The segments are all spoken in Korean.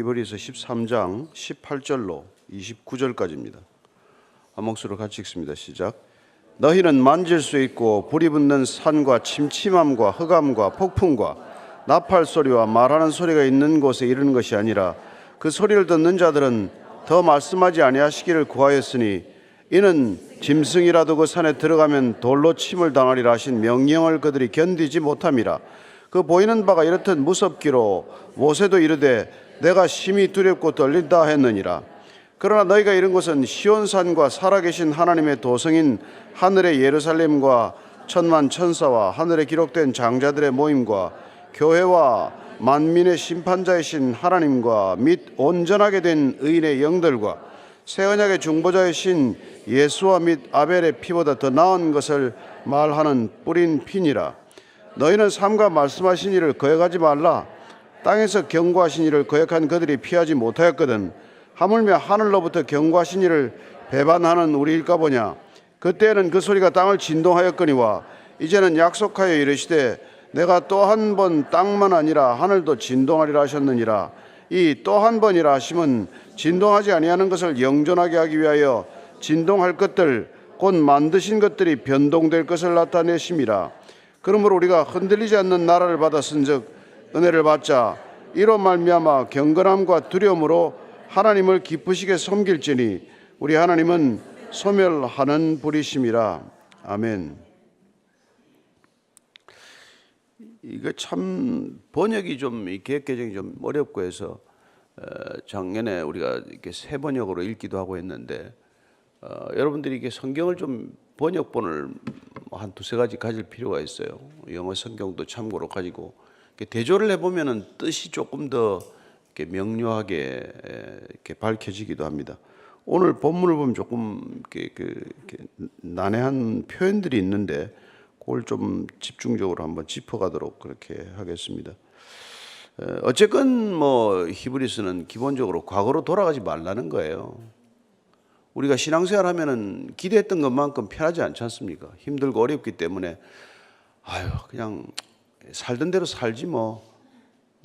히브리서 13장 18절로 29절까지입니다. 한 목소리로 같이 읽습니다. 시작. 너희는 만질 수 있고 불이 붙는 산과 침침함과 흑암과 폭풍과 나팔 소리와 말하는 소리가 있는 곳에 이르는 것이 아니라 그 소리를 듣는 자들은 더 말씀하지 아니하시기를 구하였으니 이는 짐승이라도 그 산에 들어가면 돌로 침을 당하리라 하신 명령을 그들이 견디지 못함이라 그 보이는 바가 이렇듯 무섭기로 모세도 이르되 내가 심히 두렵고 떨린다 했느니라. 그러나 너희가 이런 것은 시온산과 살아계신 하나님의 도성인 하늘의 예루살렘과 천만 천사와 하늘에 기록된 장자들의 모임과 교회와 만민의 심판자이신 하나님과 및 온전하게 된 의인의 영들과 새 언약의 중보자이신 예수와 및 아벨의 피보다 더 나은 것을 말하는 뿌린 피니라. 너희는 삼가 말씀하신 일을 거역하지 말라 땅에서 경고하신 일을 거역한 그들이 피하지 못하였거든 하물며 하늘로부터 경고하신 일을 배반하는 우리일까 보냐? 그때는 그 소리가 땅을 진동하였거니와 이제는 약속하여 이르시되 내가 또 한 번 땅만 아니라 하늘도 진동하리라 하셨느니라. 이 또 한 번이라 하심은 진동하지 아니하는 것을 영존하게 하기 위하여 진동할 것들 곧 만드신 것들이 변동될 것을 나타내심이라 그러므로 우리가 흔들리지 않는 나라를 받았은즉 은혜를 받자 이로 말미암아 경건함과 두려움으로 하나님을 기쁘시게 섬길지니 우리 하나님은 소멸하는 분이심이라 아멘. 이거 참 번역이 좀이 개혁 개정이 좀 어렵고 해서 어, 작년에 우리가 이렇게 새 번역으로 읽기도 하고 했는데 어, 여러분들이 이게 성경을 좀 번역본을 한 두세 가지 가질 필요가 있어요. 영어 성경도 참고로 가지고 대조를 해보면은 뜻이 조금 더 이렇게 명료하게 에, 이렇게 밝혀지기도 합니다. 오늘 본문을 보면 조금 이렇게, 그, 이렇게 난해한 표현들이 있는데 그걸 좀 집중적으로 한번 짚어가도록 그렇게 하겠습니다. 에, 어쨌건 뭐 히브리스는 기본적으로 과거로 돌아가지 말라는 거예요. 우리가 신앙생활 하면은 기대했던 것만큼 편하지 않지 않습니까? 힘들고 어렵기 때문에 아유 그냥 살던 대로 살지 뭐.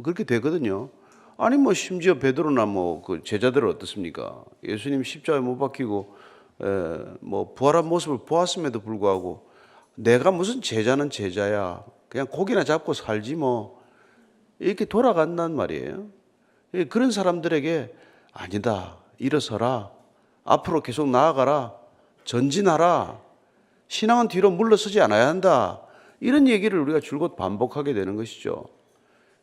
그렇게 되거든요. 아니 뭐 심지어 베드로나 뭐 그 제자들은 어떻습니까? 예수님 십자가에 못 박히고 에, 뭐 부활한 모습을 보았음에도 불구하고 내가 무슨 제자는 제자야. 그냥 고기나 잡고 살지 뭐. 이렇게 돌아간단 말이에요. 예, 그런 사람들에게 아니다. 일어서라. 앞으로 계속 나아가라. 전진하라. 신앙은 뒤로 물러서지 않아야 한다 이런 얘기를 우리가 줄곧 반복하게 되는 것이죠.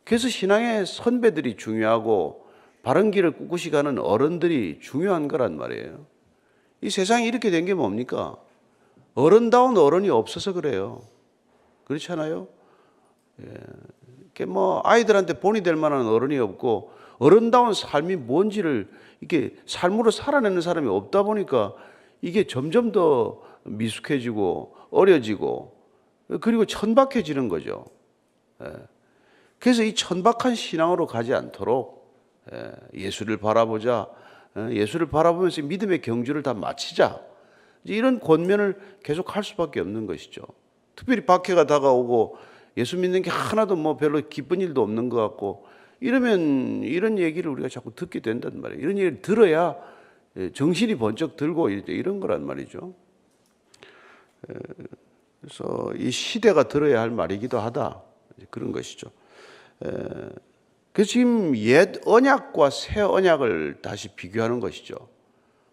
그래서 신앙의 선배들이 중요하고 바른 길을 꿋꿋이 가는 어른들이 중요한 거란 말이에요. 이 세상이 이렇게 된 게 뭡니까? 어른다운 어른이 없어서 그래요. 그렇지 않아요? 예. 이렇게 뭐 아이들한테 본이 될 만한 어른이 없고 어른다운 삶이 뭔지를 이렇게 삶으로 살아내는 사람이 없다 보니까 이게 점점 더 미숙해지고 어려지고 그리고 천박해지는 거죠. 예. 그래서 이 천박한 신앙으로 가지 않도록 예, 예수를 바라보자. 예, 예수를 바라보면서 믿음의 경주를 다 마치자. 이런 권면을 계속 할 수밖에 없는 것이죠. 특별히 박해가 다가오고 예수 믿는 게 하나도 뭐 별로 기쁜 일도 없는 것 같고 이러면 이런 얘기를 우리가 자꾸 듣게 된단 말이에요. 이런 얘기를 들어야 예, 정신이 번쩍 들고 이런 거란 말이죠. 그래서 이 시대가 들어야 할 말이기도 하다. 그런 것이죠. 그래서 지금 옛 언약과 새 언약을 다시 비교하는 것이죠.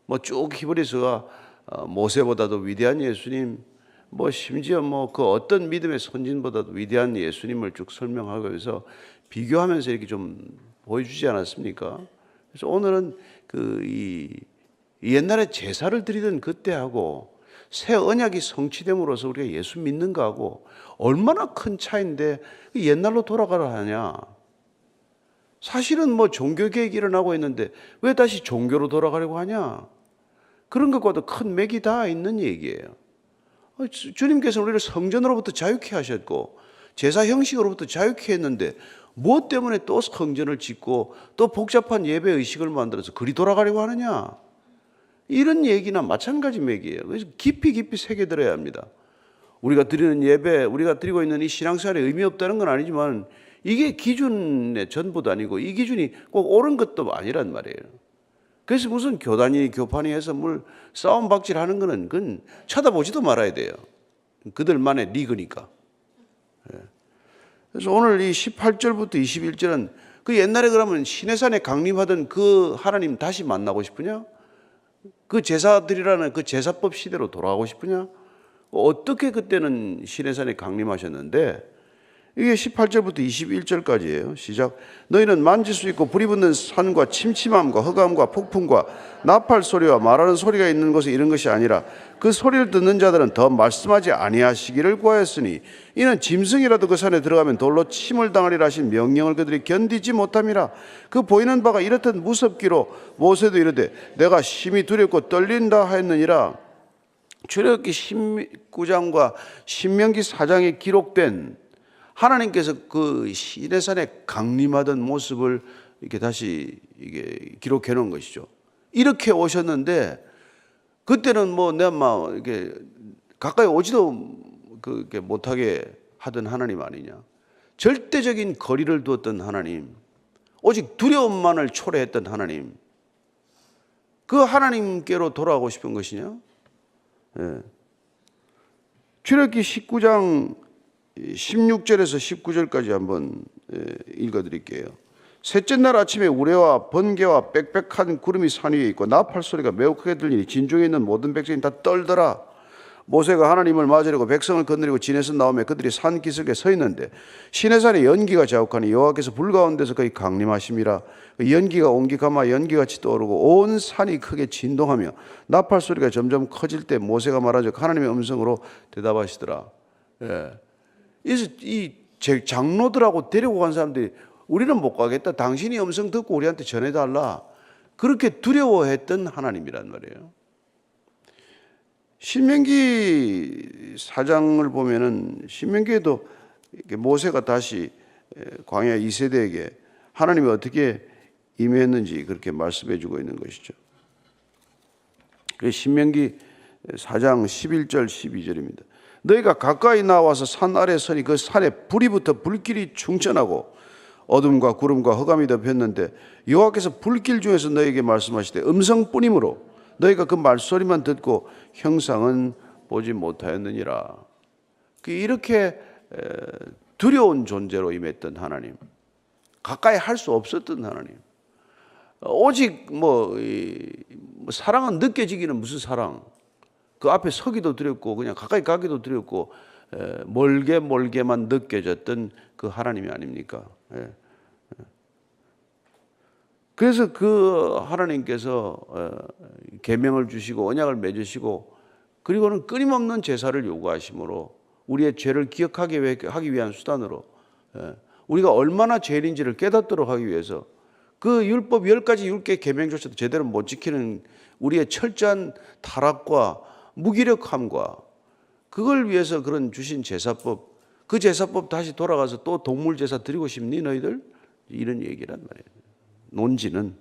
뭐 쭉 히브리서가 어, 모세보다도 위대한 예수님, 뭐 심지어 뭐 그 어떤 믿음의 선진보다도 위대한 예수님을 쭉 설명하고 해서 비교하면서 이렇게 좀 보여주지 않았습니까? 그래서 오늘은 그 이 옛날에 제사를 드리던 그때하고 새 언약이 성취됨으로써 우리가 예수 믿는 거하고 얼마나 큰 차인데 옛날로 돌아가라 하냐? 사실은 뭐 종교 개혁이 일어나고 있는데 왜 다시 종교로 돌아가려고 하냐? 그런 것과도 큰 맥이 다 있는 얘기예요. 어, 주님께서 우리를 성전으로부터 자유케 하셨고 제사 형식으로부터 자유케 했는데 무엇 때문에 또 성전을 짓고 또 복잡한 예배 의식을 만들어서 그리 돌아가려고 하느냐? 이런 얘기나 마찬가지 맥이에요. 그래서 깊이 깊이 새겨 들어야 합니다. 우리가 드리는 예배, 우리가 드리고 있는 이 신앙생활에 의미 없다는 건 아니지만 이게 기준의 전부도 아니고 이 기준이 꼭 옳은 것도 아니란 말이에요. 그래서 무슨 교단이 교판이 해서 뭘 싸움 박질 하는 거는 그건 쳐다보지도 말아야 돼요. 그들만의 리그니까. 예. 그래서 오늘 이 18절부터 21절은 그 옛날에 그러면 시내산에 강림하던 그 하나님 다시 만나고 싶으냐? 그 제사들이라는 그 제사법 시대로 돌아가고 싶으냐? 어떻게 그때는 시내산에 강림하셨는데 이게 18절부터 21절까지예요. 시작. 너희는 만질 수 있고 불이 붙는 산과 침침함과 흑암과 폭풍과 나팔 소리와 말하는 소리가 있는 곳에 이런 것이 아니라 그 소리를 듣는 자들은 더 말씀하지 아니하시기를 구하였으니 이는 짐승이라도 그 산에 들어가면 돌로 침을 당하리라 하신 명령을 그들이 견디지 못함이라 그 보이는 바가 이렇듯 무섭기로 모세도 이르되 내가 심히 두렵고 떨린다 하였느니라 출애굽기 19장과 신명기 4장에 기록된 하나님께서 그 시내산에 강림하던 모습을 이렇게 다시 이게 기록해 놓은 것이죠. 이렇게 오셨는데 그때는 뭐 내가 막 이렇게 가까이 오지도 그게 못하게 하던 하나님 아니냐. 절대적인 거리를 두었던 하나님. 오직 두려움만을 초래했던 하나님. 그 하나님께로 돌아가고 싶은 것이냐? 예. 출애굽기 19장 16절에서 19절까지 한번 예, 읽어 드릴게요. 셋째 날 아침에 우레와 번개와 빽빽한 구름이 산 위에 있고 나팔 소리가 매우 크게 들리니 진중에 있는 모든 백성이 다 떨더라. 모세가 하나님을 맞으려고 백성을 건드리고 진에서 나오며 그들이 산 기슭에 서 있는데 시내산에 연기가 자욱하니 여호와께서 불 가운데서 거기 강림하심이라 그 연기가 옹기가마 연기같이 떠오르고 온 산이 크게 진동하며 나팔 소리가 점점 커질 때 모세가 말하자 하나님의 음성으로 대답하시더라. 예. 이 제- 장로들하고 데리고 간 사람들이 우리는 못 가겠다. 당신이 음성 듣고 우리한테 전해달라. 그렇게 두려워했던 하나님이란 말이에요. 신명기 사장을 보면은 신명기에도 모세가 다시 광야 2세대에게 하나님이 어떻게 임했는지 그렇게 말씀해 주고 있는 것이죠. 그 신명기 4장 11절 12절입니다. 너희가 가까이 나와서 산 아래 서니 그 산에 불이 붙어 불길이 충천하고 어둠과 구름과 흑암이 덮였는데 여호와께서 불길 중에서 너희에게 말씀하시되 음성뿐이므로 너희가 그 말소리만 듣고 형상은 보지 못하였느니라. 그 이렇게 에, 두려운 존재로 임했던 하나님, 가까이 할 수 없었던 하나님. 오직 뭐, 이, 뭐 사랑은 느껴지기는 무슨 사랑? 그 앞에 서기도 두렵고 그냥 가까이 가기도 두렵고 에, 멀게 멀게만 느껴졌던 그 하나님이 아닙니까? 예. 그래서 그 하나님께서 어, 계명을 주시고 언약을 맺으시고 그리고는 끊임없는 제사를 요구하심으로 우리의 죄를 기억하기 위해- 하기 위한 수단으로 예, 우리가 얼마나 죄인인지를 깨닫도록 하기 위해서 그 율법 열 가지 율계 계명조차도 제대로 못 지키는 우리의 철저한 타락과 무기력함과 그걸 위해서 그런 주신 제사법 그 제사법 다시 돌아가서 또 동물 제사 드리고 싶니 너희들 이런 얘기란 말이에요. 논지는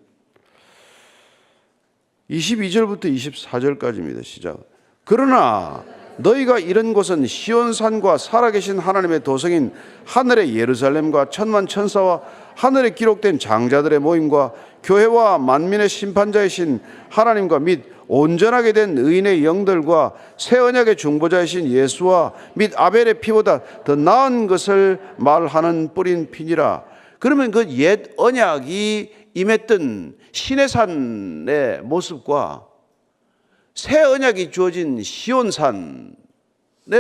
22절부터 24절까지입니다. 시작. 그러나 너희가 이런 곳은 시온산과 살아계신 하나님의 도성인 하늘의 예루살렘과 천만 천사와 하늘에 기록된 장자들의 모임과 교회와 만민의 심판자이신 하나님과 및 온전하게 된 의인의 영들과 새 언약의 중보자이신 예수와 및 아벨의 피보다 더 나은 것을 말하는 뿌린 피니라. 그러면 그 옛 언약이 임했던 시내산의 모습과 새 언약이 주어진 시온산의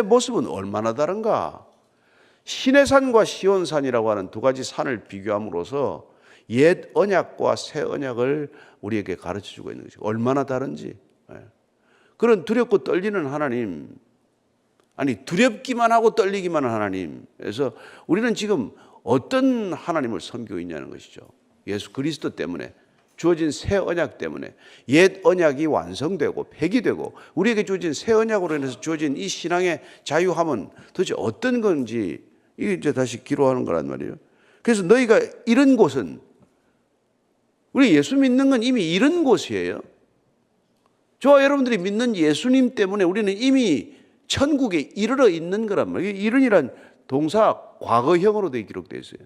모습은 얼마나 다른가? 시내산과 시온산이라고 하는 두 가지 산을 비교함으로써 옛 언약과 새 언약을 우리에게 가르쳐 주고 있는 것이 얼마나 다른지. 예. 그런 두렵고 떨리는 하나님, 아니 두렵기만 하고 떨리기만 한 하나님. 그래서 우리는 지금 어떤 하나님을 섬기고 있냐는 것이죠. 예수 그리스도 때문에 주어진 새 언약 때문에 옛 언약이 완성되고 폐기되고 우리에게 주어진 새 언약으로 인해서 주어진 이 신앙의 자유함은 도대체 어떤 건지 이게 이제 다시 기록하는 거란 말이에요. 그래서 너희가 이런 곳은 우리 예수 믿는 건 이미 이런 곳이에요. 저와 여러분들이 믿는 예수님 때문에 우리는 이미 천국에 이르러 있는 거란 말이에요. 이른이란 동사 과거형으로 돼 기록되어 있어요.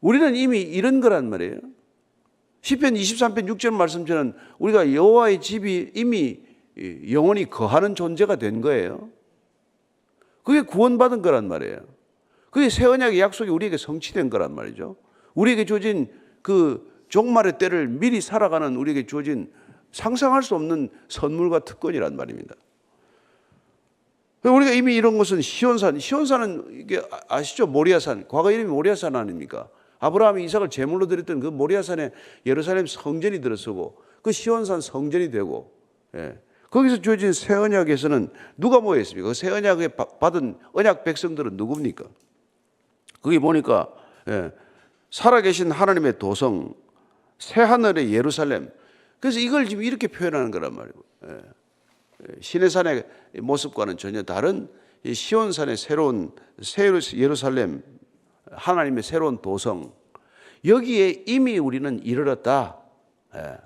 우리는 이미 이런 거란 말이에요. 시편 23편 6절 말씀처럼 우리가 여호와의 집이 이미 영원히 거하는 존재가 된 거예요. 그게 구원받은 거란 말이에요. 그게 새 언약의 약속이 우리에게 성취된 거란 말이죠. 우리에게 주어진 그 종말의 때를 미리 살아가는 우리에게 주어진 상상할 수 없는 선물과 특권이란 말입니다. 우리가 이미 이런 것은 시온산, 시온산은 이게 아- 아시죠? 모리아산. 과거 이름이 모리아산 아닙니까? 아브라함이 이삭을 제물로 드렸던 그 모리아산에 예루살렘 성전이 들어서고 그 시온산 성전이 되고 예. 거기서 주어진 새 언약에서는 누가 모여 있습니까? 그 새 언약에 바- 받은 언약 백성들은 누굽니까? 거기 보니까 예. 살아계신 하나님의 도성, 새 하늘의 예루살렘. 그래서 이걸 지금 이렇게 표현하는 거란 말이고. 예. 신의 산의 모습과는 전혀 다른 이 시온산의 새로운 새 예루살렘 하나님의 새로운 도성 여기에 이미 우리는 이르렀다. 예.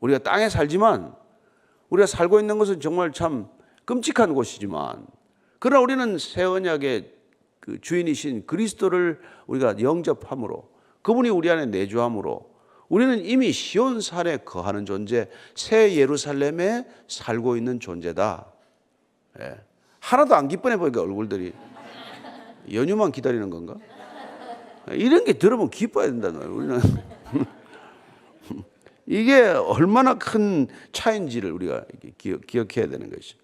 우리가 땅에 살지만 우리가 살고 있는 것은 정말 참 끔찍한 곳이지만 그러나 우리는 새 언약의 그 주인이신 그리스도를 우리가 영접함으로 그분이 우리 안에 내주함으로 우리는 이미 시온산에 거하는 존재, 새 예루살렘에 살고 있는 존재다. 예. 하나도 안 기뻐해 보니까 얼굴들이 연휴만 기다리는 건가? 이런 게 들으면 기뻐야 된다는 거예요. 우리는 이게 얼마나 큰 차인지를 우리가 기억, 기억해야 되는 것이죠.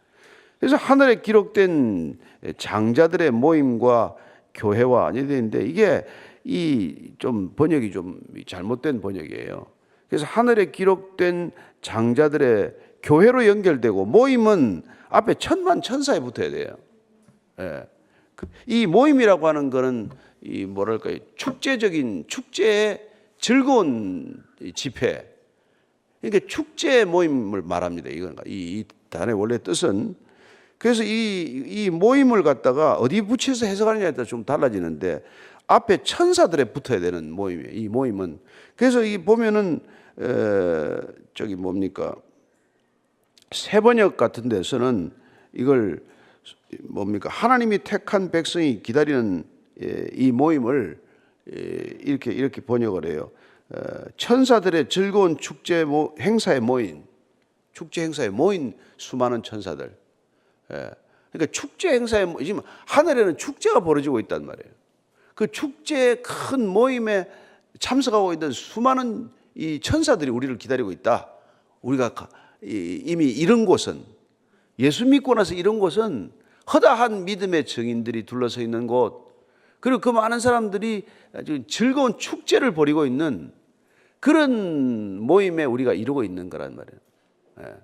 그래서 하늘에 기록된 장자들의 모임과 교회와 아니 되는데 이게 이 좀 번역이 좀 잘못된 번역이에요. 그래서 하늘에 기록된 장자들의 교회로 연결되고 모임은 앞에 천만 천사에 붙어야 돼요. 예. 그- 이 모임이라고 하는 거는 이 뭐랄까요 축제적인 축제의 즐거운 이 집회. 그러니까 축제 모임을 말합니다. 이건 이, 이 단의 원래 뜻은 그래서 이, 이 모임을 갖다가 어디 붙여서 해석하느냐에 따라 좀 달라지는데 앞에 천사들에 붙어야 되는 모임이에요. 이 모임은 그래서 이 보면은 에, 저기 뭡니까 세번역 같은 데서는 이걸 뭡니까 하나님이 택한 백성이 기다리는 예, 이 모임을 예, 이렇게 이렇게 번역을 해요. 어, 천사들의 즐거운 축제 모, 행사에 모인 축제 행사에 모인 수많은 천사들. 예. 그러니까 축제 행사에 모- 지금 하늘에는 축제가 벌어지고 있단 말이에요. 그 축제의 큰 모임에 참석하고 있는 수많은 이 천사들이 우리를 기다리고 있다. 우리가 이미 이런 곳은 예수 믿고 나서 이런 곳은 허다한 믿음의 증인들이 둘러서 있는 곳, 그리고 그 많은 사람들이 아주 즐거운 축제를 벌이고 있는 그런 모임에 우리가 이루고 있는 거란 말이에요. 예.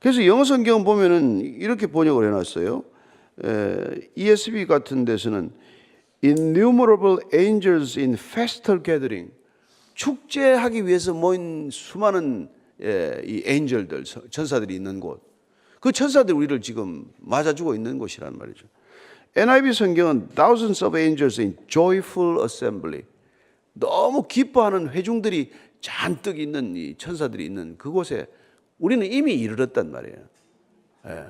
그래서 영어 성경 보면은 이렇게 번역을 해놨어요. 에, ESV 같은 데서는 innumerable angels in festal gathering 축제하기 위해서 모인 수많은 예, 이 엔젤들 천사들이 있는 곳. 그 천사들이 우리를 지금 맞아주고 있는 곳이란 말이죠. NIV 성경은 thousands of angels in joyful assembly. 너무 기뻐하는 회중들이 잔뜩 있는 이 천사들이 있는 그곳에 우리는 이미 이르렀단 말이에요. 예,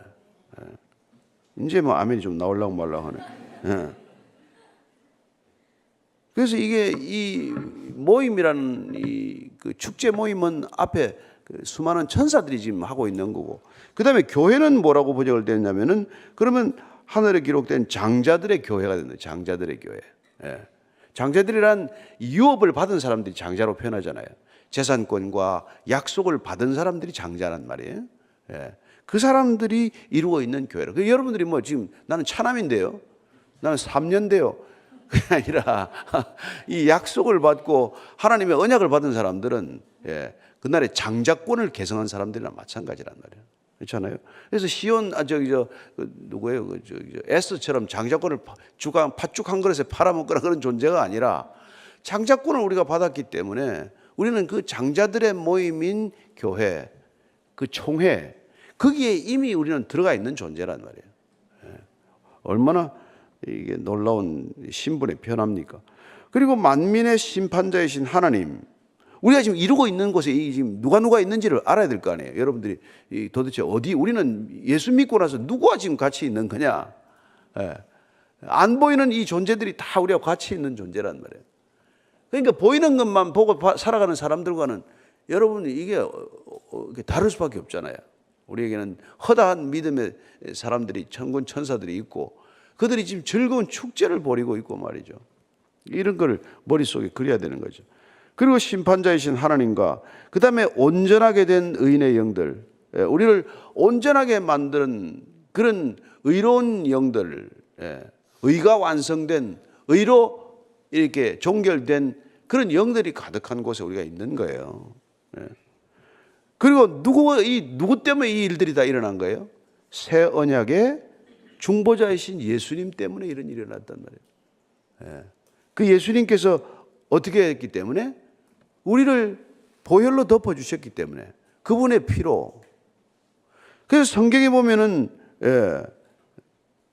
예. 이제 뭐 아멘이 좀 나올라고 말라고 하네. 예. 그래서 이게 이 모임이라는 이 그 축제 모임은 앞에 그 수많은 천사들이 지금 하고 있는 거고, 그 다음에 교회는 뭐라고 번역을 됐냐면은 그러면 하늘에 기록된 장자들의 교회가 된다. 장자들의 교회. 예. 장자들이란 유업을 받은 사람들이 장자로 표현하잖아요. 재산권과 약속을 받은 사람들이 장자란 말이에요. 예. 그 사람들이 이루고 있는 교회로. 그 여러분들이 뭐 지금 나는 차남인데요. 나는 3년대요. 그게 아니라 이 약속을 받고 하나님의 언약을 받은 사람들은 예, 그날에 장자권을 계승한 사람들이랑 마찬가지란 말이에요. 그렇잖아요. 그래서 시온 아 저기 저 그, 누구예요? 그 저기 저 에스처럼 장자권을 파- 주강 팥죽 한 그릇에 팔아먹거나 그런 존재가 아니라 장자권을 우리가 받았기 때문에 우리는 그 장자들의 모임인 교회, 그 총회 거기에 이미 우리는 들어가 있는 존재란 말이에요. 예. 얼마나 이게 놀라운 신분의 변화입니까? 그리고 만민의 심판자이신 하나님, 우리가 지금 이루고 있는 곳에 이 지금 누가 누가 있는지를 알아야 될 거 아니에요. 여러분들이 이 도대체 어디 우리는 예수 믿고 나서 누구와 지금 같이 있는 거냐? 예. 안 보이는 이 존재들이 다 우리와 같이 있는 존재란 말이에요. 그러니까 보이는 것만 보고 바- 살아가는 사람들과는 여러분 어, 어, 이게 다를 수밖에 없잖아요. 우리에게는 허다한 믿음의 사람들이 천군 천사들이 있고 그들이 지금 즐거운 축제를 벌이고 있고 말이죠. 이런 걸 머릿속에 그려야 되는 거죠. 그리고 심판자이신 하나님과 그 다음에 온전하게 된 의인의 영들 예, 우리를 온전하게 만드는 그런 의로운 영들 예, 의가 완성된 의로 이렇게 종결된 그런 영들이 가득한 곳에 우리가 있는 거예요. 예. 그리고 누구 이 누구 때문에 이 일들이 다 일어난 거예요? 새 언약의 중보자이신 예수님 때문에 이런 일이 일어났단 말이에요. 예. 그 예수님께서 어떻게 했기 때문에 우리를 보혈로 덮어 주셨기 때문에 그분의 피로 그래서 성경에 보면은 예,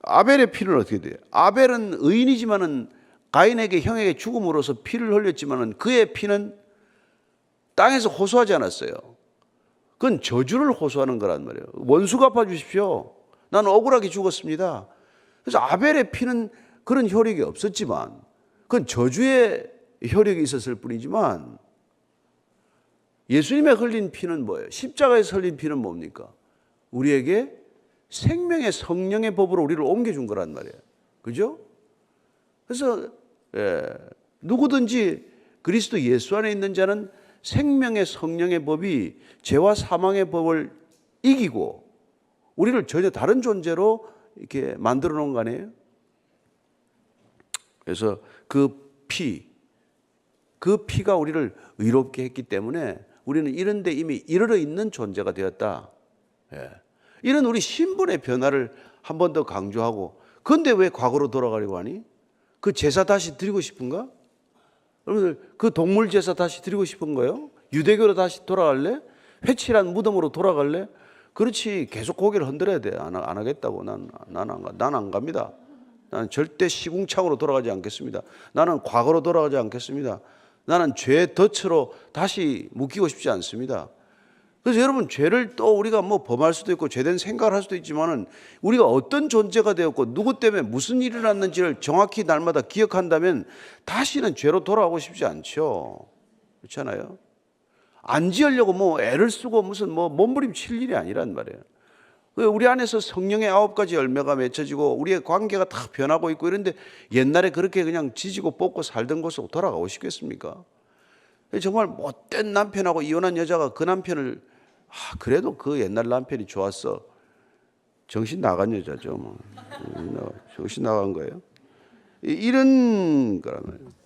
아벨의 피는 어떻게 돼요? 아벨은 의인이지만은 가인에게 형에게 죽음으로써 피를 흘렸지만은 그의 피는 땅에서 호소하지 않았어요. 그건 저주를 호소하는 거란 말이에요. 원수 갚아 주십시오. 나는 억울하게 죽었습니다. 그래서 아벨의 피는 그런 효력이 없었지만 그건 저주의 효력이 있었을 뿐이지만 예수님의 흘린 피는 뭐예요? 십자가에서 흘린 피는 뭡니까? 우리에게 생명의 성령의 법으로 우리를 옮겨준 거란 말이에요. 그죠? 그래서 예, 누구든지 그리스도 예수 안에 있는 자는 생명의 성령의 법이 죄와 사망의 법을 이기고 우리를 전혀 다른 존재로 이렇게 만들어 놓은 거 아니에요? 그래서 그 피, 그 피가 우리를 의롭게 했기 때문에 우리는 이런 데 이미 이르러 있는 존재가 되었다. 예. 이런 우리 신분의 변화를 한 번 더 강조하고 근데 왜 과거로 돌아가려고 하니? 그 제사 다시 드리고 싶은가? 여러분들 그 동물 제사 다시 드리고 싶은 거예요? 유대교로 다시 돌아갈래? 회칠한 무덤으로 돌아갈래? 그렇지 계속 고개를 흔들어야 돼. 안, 하- 안 하겠다고 난난안 가. 난 안 갑니다. 나는 절대 시궁창으로 돌아가지 않겠습니다. 나는 과거로 돌아가지 않겠습니다. 나는 죄의 덫으로 다시 묶이고 싶지 않습니다. 그래서 여러분 죄를 또 우리가 뭐 범할 수도 있고 죄된 생각을 할 수도 있지만은 우리가 어떤 존재가 되었고 누구 때문에 무슨 일이 일어났는지를 정확히 날마다 기억한다면 다시는 죄로 돌아가고 싶지 않죠. 그렇잖아요. 안 지으려고 뭐 애를 쓰고 무슨 뭐 몸부림칠 일이 아니란 말이에요. 그 우리 안에서 성령의 아홉 가지 열매가 맺혀지고 우리의 관계가 다 변하고 있고 이런데 옛날에 그렇게 그냥 지지고 뽑고 살던 곳으로 돌아가고 싶겠습니까? 정말 못된 남편하고 이혼한 여자가 그 남편을 아, 그래도 그 옛날 남편이 좋았어. 정신 나간 여자죠. 뭐. 정신 나간 거예요. 이- 이런 말이에요.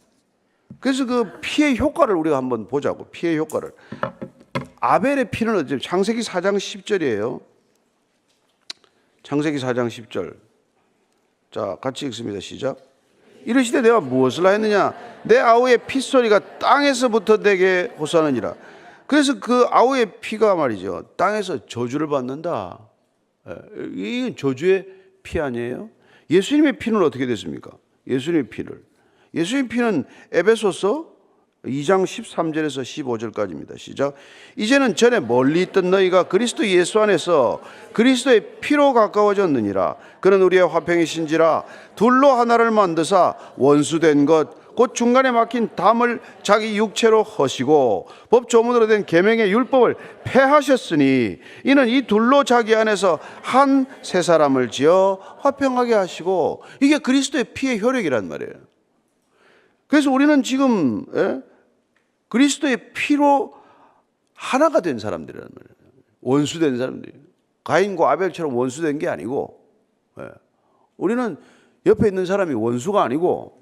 그래서 그 피의 효과를 우리가 한번 보자고. 피의 효과를. 아벨의 피는 어째 창세기 4장 10절이에요. 창세기 4장 10절. 자, 같이 읽습니다. 시작. 이르시되 내가 무엇을 하였느냐 내 아우의 핏소리가 땅에서부터 내게 호소하느니라 그래서 그 아우의 피가 말이죠 땅에서 저주를 받는다 예, 이건 저주의 피 아니에요 예수님의 피는 어떻게 됐습니까 예수님의 피를 예수님의 피는 에베소서 2장 13절에서 15절까지입니다. 시작. 이제는 전에 멀리 있던 너희가 그리스도 예수 안에서 그리스도의 피로 가까워졌느니라. 그는 우리의 화평이신지라 둘로 하나를 만드사 원수된 것, 곧 중간에 막힌 담을 자기 육체로 허시고 법 조문으로 된 계명의 율법을 폐하셨으니 이는 이 둘로 자기 안에서 한 세 사람을 지어 화평하게 하시고 이게 그리스도의 피의 효력이란 말이에요. 그래서 우리는 지금 예? 그리스도의 피로 하나가 된 사람들이란 말이에요. 원수된 사람들이. 가인과 아벨처럼 원수된 게 아니고 예. 우리는 옆에 있는 사람이 원수가 아니고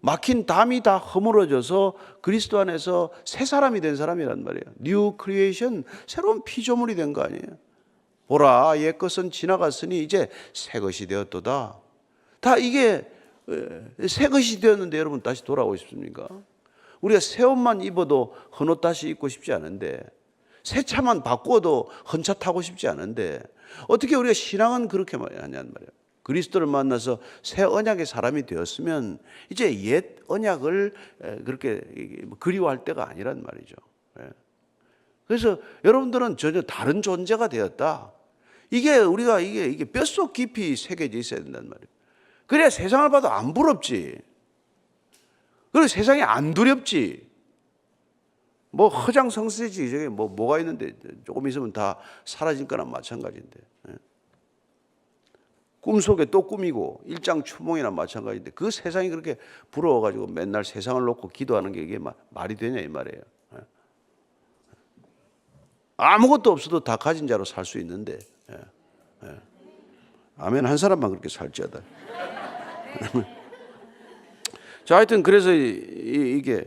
막힌 담이 다 허물어져서 그리스도 안에서 새 사람이 된 사람이란 말이에요. 뉴 크리에이션 새로운 피조물이 된 거 아니에요. 보라 옛 것은 지나갔으니 이제 새 것이 되었도다. 다 이게 에, 새 것이 되었는데 여러분 다시 돌아오고 싶습니까? 우리가 새 옷만 입어도 헌 옷 다시 입고 싶지 않은데 새 차만 바꾸어도 헌 차 타고 싶지 않은데 어떻게 우리가 신앙은 그렇게 하냐는 말이에요. 그리스도를 만나서 새 언약의 사람이 되었으면 이제 옛 언약을 에, 그렇게 뭐 그리워할 때가 아니란 말이죠. 예. 그래서 여러분들은 전혀 다른 존재가 되었다. 이게 우리가 이게 이게 뼛속 깊이 새겨져 있어야 된단 말이에요. 그래야 세상을 봐도 안 부럽지. 그래 세상에 안 두렵지. 뭐 허장성세지 저게 뭐 뭐가 있는데 조금 있으면 다 사라질 거나 마찬가지인데. 예. 꿈속에 또 꿈이고 일장 추몽이나 마찬가지인데 그 세상이 그렇게 부러워 가지고 맨날 세상을 놓고 기도하는 게 이게 마- 말이 되냐 이 말이에요. 예. 아무것도 없어도 다 가진 자로 살 수 있는데. 예. 예. 아멘 한 사람만 그렇게 살지어다. 자, 하여튼 그래서 이, 이- 이게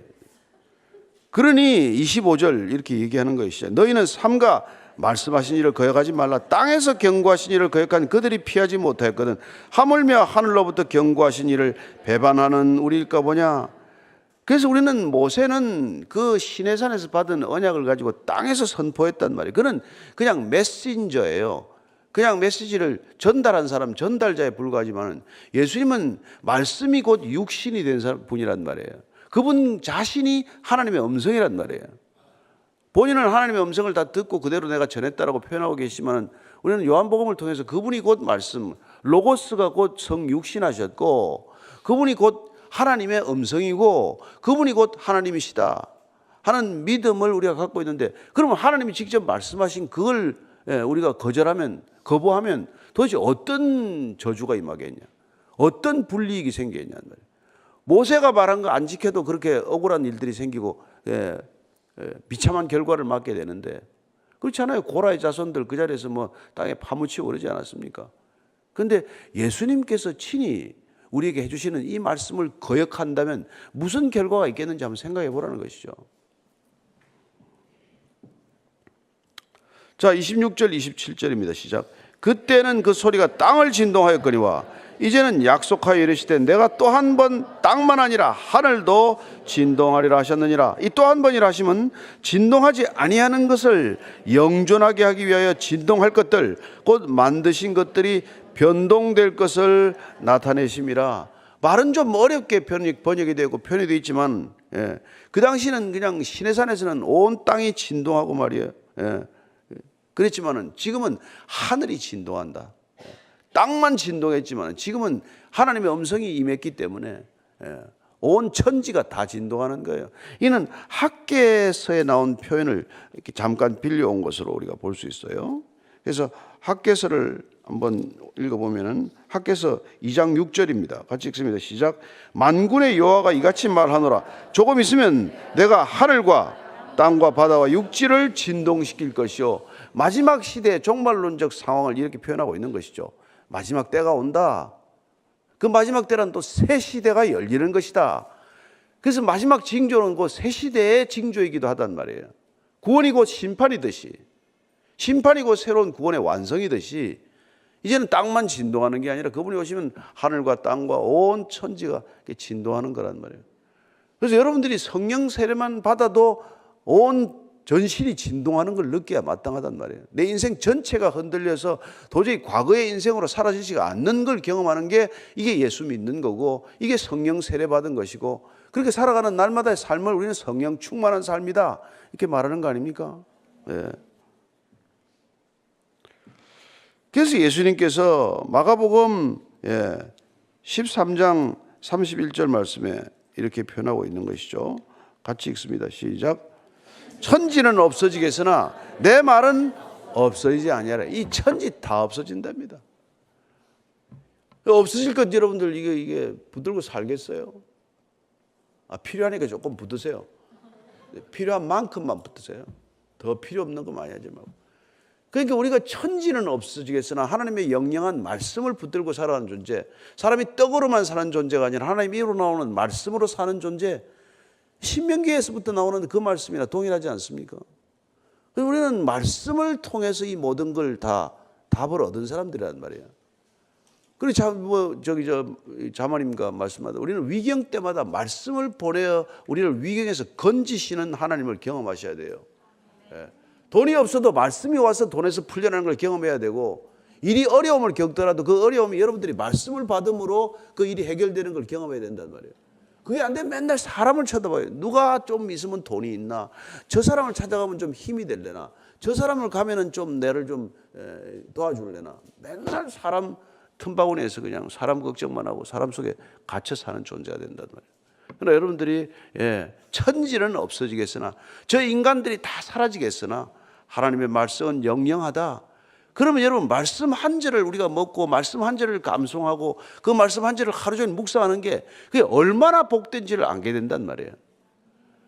그러니 25절 이렇게 얘기하는 것이죠. 너희는 삼가 말씀하신 일을 거역하지 말라. 땅에서 경고하신 일을 거역한 그들이 피하지 못하였거든. 하물며 하늘로부터 경고하신 일을 배반하는 우리일까 보냐. 그래서 우리는 모세는 그 시내산에서 받은 언약을 가지고 땅에서 선포했단 말이에요. 그는 그냥 메신저예요. 그냥 메시지를 전달한 사람, 전달자에 불과하지만 예수님은 말씀이 곧 육신이 된 분이란 말이에요. 그분 자신이 하나님의 음성이란 말이에요. 본인은 하나님의 음성을 다 듣고 그대로 내가 전했다라고 표현하고 계시지만 우리는 요한복음을 통해서 그분이 곧 말씀, 로고스가 곧 성육신하셨고 그분이 곧 하나님의 음성이고 그분이 곧 하나님이시다 하는 믿음을 우리가 갖고 있는데 그러면 하나님이 직접 말씀하신 그걸 예, 우리가 거절하면 거부하면 도대체 어떤 저주가 임하겠냐 어떤 불이익이 생기겠냐. 모세가 말한 거 안 지켜도 그렇게 억울한 일들이 생기고 예, 예, 비참한 결과를 맞게 되는데 그렇잖아요. 고라의 자손들 그 자리에서 뭐 땅에 파묻히고 그러지 않았습니까? 근데 예수님께서 친히 우리에게 해주시는 이 말씀을 거역한다면 무슨 결과가 있겠는지 한번 생각해 보라는 것이죠. 자, 26절, 27절입니다. 시작. 그때는 그 소리가 땅을 진동하였거니와 이제는 약속하여 이르시되 내가 또 한 번 땅만 아니라 하늘도 진동하리라 하셨느니라. 이 또 한 번이라 하시면 진동하지 아니하는 것을 영존하게 하기 위하여 진동할 것들 곧 만드신 것들이 변동될 것을 나타내심이라. 말은 좀 어렵게 번역, 번역이 되고 표현이 있지만 예. 그 당시는 그냥 시내산에서는 온 땅이 진동하고 말이에요. 예. 그랬지만은 지금은 하늘이 진동한다. 땅만 진동했지만 지금은 하나님의 음성이 임했기 때문에 예, 온 천지가 다 진동하는 거예요. 이는 학계서에 나온 표현을 이렇게 잠깐 빌려온 것으로 우리가 볼 수 있어요. 그래서 학계서를 한번 읽어보면은 학계서 2장 6절입니다. 같이 읽습니다. 시작. 만군의 여호와가 이같이 말하노라. 조금 있으면 내가 하늘과 땅과 바다와 육지를 진동시킬 것이요. 마지막 시대의 종말론적 상황을 이렇게 표현하고 있는 것이죠. 마지막 때가 온다. 그 마지막 때란 또 새 시대가 열리는 것이다. 그래서 마지막 징조는 그새 시대의 징조이기도 하단 말이에요. 구원이 곧 심판이듯이 심판이 곧 새로운 구원의 완성이듯이 이제는 땅만 진동하는 게 아니라 그분이 오시면 하늘과 땅과 온 천지가 진동하는 거란 말이에요. 그래서 여러분들이 성령 세례만 받아도 온 전신이 진동하는 걸 느껴야 마땅하단 말이에요. 내 인생 전체가 흔들려서 도저히 과거의 인생으로 사라지지가 않는 걸 경험하는 게 이게 예수 믿는 거고 이게 성령 세례 받은 것이고 그렇게 살아가는 날마다의 삶을 우리는 성령 충만한 삶이다 이렇게 말하는 거 아닙니까? 예. 그래서 예수님께서 마가복음 예, 13장 31절 말씀에 이렇게 표현하고 있는 것이죠. 같이 읽습니다. 시작. 천지는 없어지겠으나 내 말은 없어지지 아니하라. 이 천지 다 없어진답니다. 없어질 것 여러분들 이게 이게 붙들고 살겠어요? 아, 필요하니까 조금 붙으세요. 필요한 만큼만 붙으세요. 더 필요 없는 거 많이 하지 말고. 그러니까 우리가 천지는 없어지겠으나 하나님의 영영한 말씀을 붙들고 살아가는 존재, 사람이 떡으로만 사는 존재가 아니라 하나님 이로 나오는 말씀으로 사는 존재, 신명기에서부터 나오는 그 말씀이나 동일하지 않습니까? 우리는 말씀을 통해서 이 모든 걸 다 답을 얻은 사람들이란 말이에요. 그리고 자, 뭐 저기 저 자마님과 말씀하다 우리는 위경 때마다 말씀을 보내어 우리를 위경에서 건지시는 하나님을 경험하셔야 돼요. 예. 돈이 없어도 말씀이 와서 돈에서 풀려나는 걸 경험해야 되고 일이 어려움을 겪더라도 그 어려움이 여러분들이 말씀을 받음으로 그 일이 해결되는 걸 경험해야 된단 말이에요. 그게 안 되면 맨날 사람을 쳐다봐요. 누가 좀 있으면 돈이 있나? 저 사람을 찾아가면 좀 힘이 될래나? 저 사람을 가면은 좀 내를 좀 에, 도와줄래나? 맨날 사람 틈바구니에서 그냥 사람 걱정만 하고 사람 속에 갇혀 사는 존재가 된단 말이에요. 그러나 여러분들이 예, 천지는 없어지겠으나 저 인간들이 다 사라지겠으나 하나님의 말씀은 영영하다. 그러면 여러분 말씀 한 절을 우리가 먹고 말씀 한 절을 감송하고 그 말씀 한 절을 하루 종일 묵상하는 게 그게 얼마나 복된지를 알게 된단 말이에요.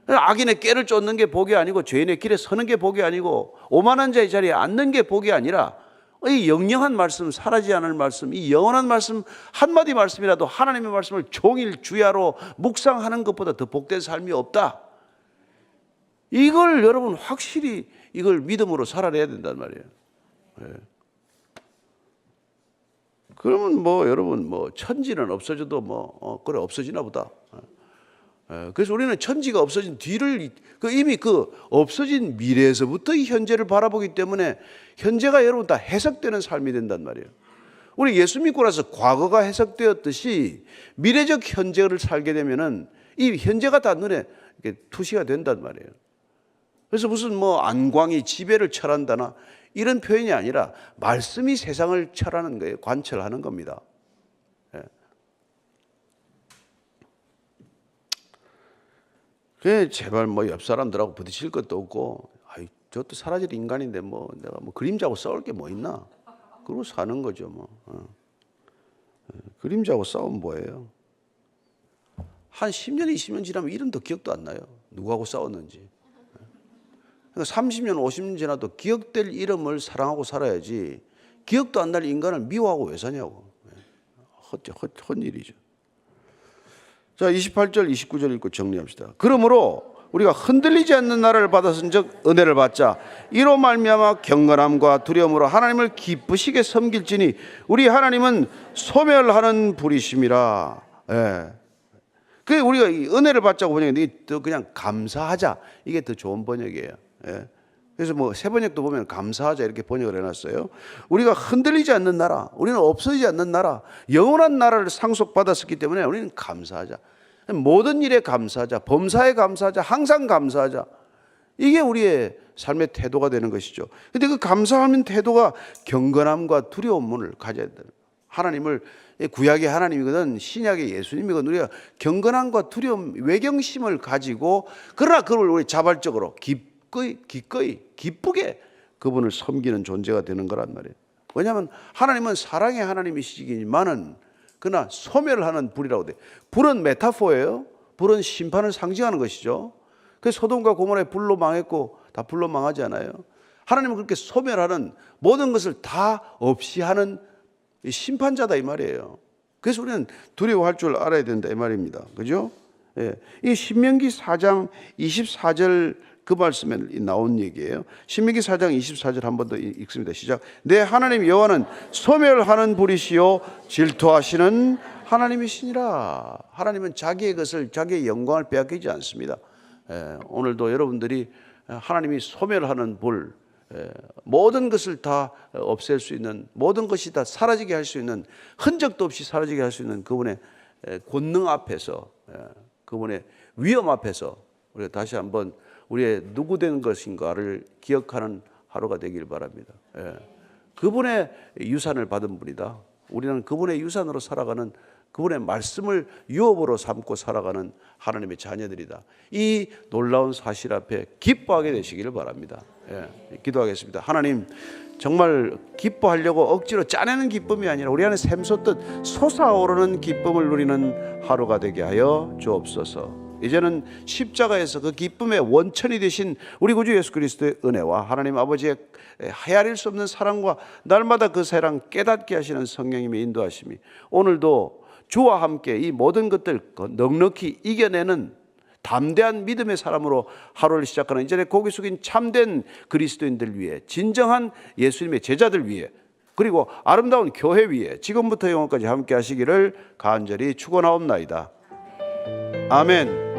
악인의 깨를 쫓는 게 복이 아니고 죄인의 길에 서는 게 복이 아니고 오만한 자의 자리에 앉는 게 복이 아니라 이 영영한 말씀, 사라지지 않을 말씀, 이 영원한 말씀 한마디 말씀이라도 하나님의 말씀을 종일 주야로 묵상하는 것보다 더 복된 삶이 없다. 이걸 여러분 확실히 이걸 믿음으로 살아내야 된단 말이에요. 예. 그러면 뭐 여러분 뭐 천지는 없어져도 뭐 어, 그래 없어지나 보다. 예, 그래서 우리는 천지가 없어진 뒤를 그 이미 그 없어진 미래에서부터 이 현재를 바라보기 때문에 현재가 여러분 다 해석되는 삶이 된단 말이에요. 우리 예수 믿고 나서 과거가 해석되었듯이 미래적 현재를 살게 되면은 이 현재가 다 눈에 투시가 된단 말이에요. 그래서 무슨 뭐 안광이 지배를 철한다나 이런 표현이 아니라 말씀이 세상을 철하는 거예요. 관철하는 겁니다. 그 제발 뭐 옆 사람들하고 부딪힐 것도 없고, 아이 저것도 사라질 인간인데 뭐 내가 뭐 그림자하고 싸울 게 뭐 있나? 그러고 사는 거죠 뭐. 어. 어, 그림자하고 싸우면 뭐예요? 한 10년, 20년 지나면 이름도 기억도 안 나요. 누구하고 싸웠는지. 그러니까 30년, 50년 지나도 기억될 이름을 사랑하고 살아야지 기억도 안 날 인간을 미워하고 왜 사냐고. 헛, 헛, 헛 일이죠. 자, 28절, 29절 읽고 정리합시다. 그러므로 우리가 흔들리지 않는 나라를 받았은즉 은혜를 받자. 이로 말미암아 경건함과 두려움으로 하나님을 기쁘시게 섬길지니 우리 하나님은 소멸하는 불이심이라. 예. 그 우리가 이 은혜를 받자고 번역했는데 더 그냥 감사하자 이게 더 좋은 번역이에요. 예. 그래서 뭐 세 번역도 보면 감사하자 이렇게 번역을 해놨어요. 우리가 흔들리지 않는 나라, 우리는 없어지지 않는 나라, 영원한 나라를 상속받았었기 때문에 우리는 감사하자. 모든 일에 감사하자, 범사에 감사하자, 항상 감사하자. 이게 우리의 삶의 태도가 되는 것이죠. 근데 그 감사하는 태도가 경건함과 두려움을 가져야 돼요. 하나님을 구약의 하나님이거든 신약의 예수님이거든 우리가 경건함과 두려움 외경심을 가지고 그러나 그걸 우리 자발적으로 기꺼이 기꺼이 기쁘게 그분을 섬기는 존재가 되는 거란 말이에요. 왜냐하면 하나님은 사랑의 하나님이시지만은 그러나 소멸하는 불이라고 돼. 불은 메타포예요. 불은 심판을 상징하는 것이죠. 그 소돔과 고모라의 불로 망했고 다 불로 망하지 않아요. 하나님은 그렇게 소멸하는 모든 것을 다 없이 하는 이 심판자다 이 말이에요. 그래서 우리는 두려워할 줄 알아야 된다 이 말입니다. 그죠? 예. 이 신명기 4장 24절 그 말씀에 나온 얘기예요. 신명기 4장 24절 한 번 더 읽습니다. 시작. 내 하나님 여호와는 소멸하는 불이시요 질투하시는 하나님이시니라. 하나님은 자기의 것을 자기의 영광을 빼앗기지 않습니다. 예. 오늘도 여러분들이 하나님이 소멸하는 불 예, 모든 것을 다 없앨 수 있는 모든 것이 다 사라지게 할 수 있는 흔적도 없이 사라지게 할 수 있는 그분의 예, 권능 앞에서 예, 그분의 위험 앞에서 우리가 다시 한번 우리의 누구 된 것인가를 기억하는 하루가 되길 바랍니다. 그분의 유산을 받은 분이다. 우리는 그분의 유산으로 살아가는 그분의 말씀을 유업으로 삼고 살아가는 하나님의 자녀들이다. 이 놀라운 사실 앞에 기뻐하게 되시기를 바랍니다. 예, 기도하겠습니다. 하나님 정말 기뻐하려고 억지로 짜내는 기쁨이 아니라 우리 안에 샘솟듯 솟아오르는 기쁨을 누리는 하루가 되게 하여 주옵소서. 이제는 십자가에서 그 기쁨의 원천이 되신 우리 구주 예수 그리스도의 은혜와 하나님 아버지의 헤아릴 수 없는 사랑과 날마다 그 사랑 깨닫게 하시는 성령님의 인도하심이 오늘도 주와 함께 이 모든 것들 넉넉히 이겨내는 담대한 믿음의 사람으로 하루를 시작하는 이전에 고개 숙인 참된 그리스도인들 위해 진정한 예수님의 제자들 위해 그리고 아름다운 교회 위에 지금부터 영원까지 함께 하시기를 간절히 축원하옵나이다. 아멘.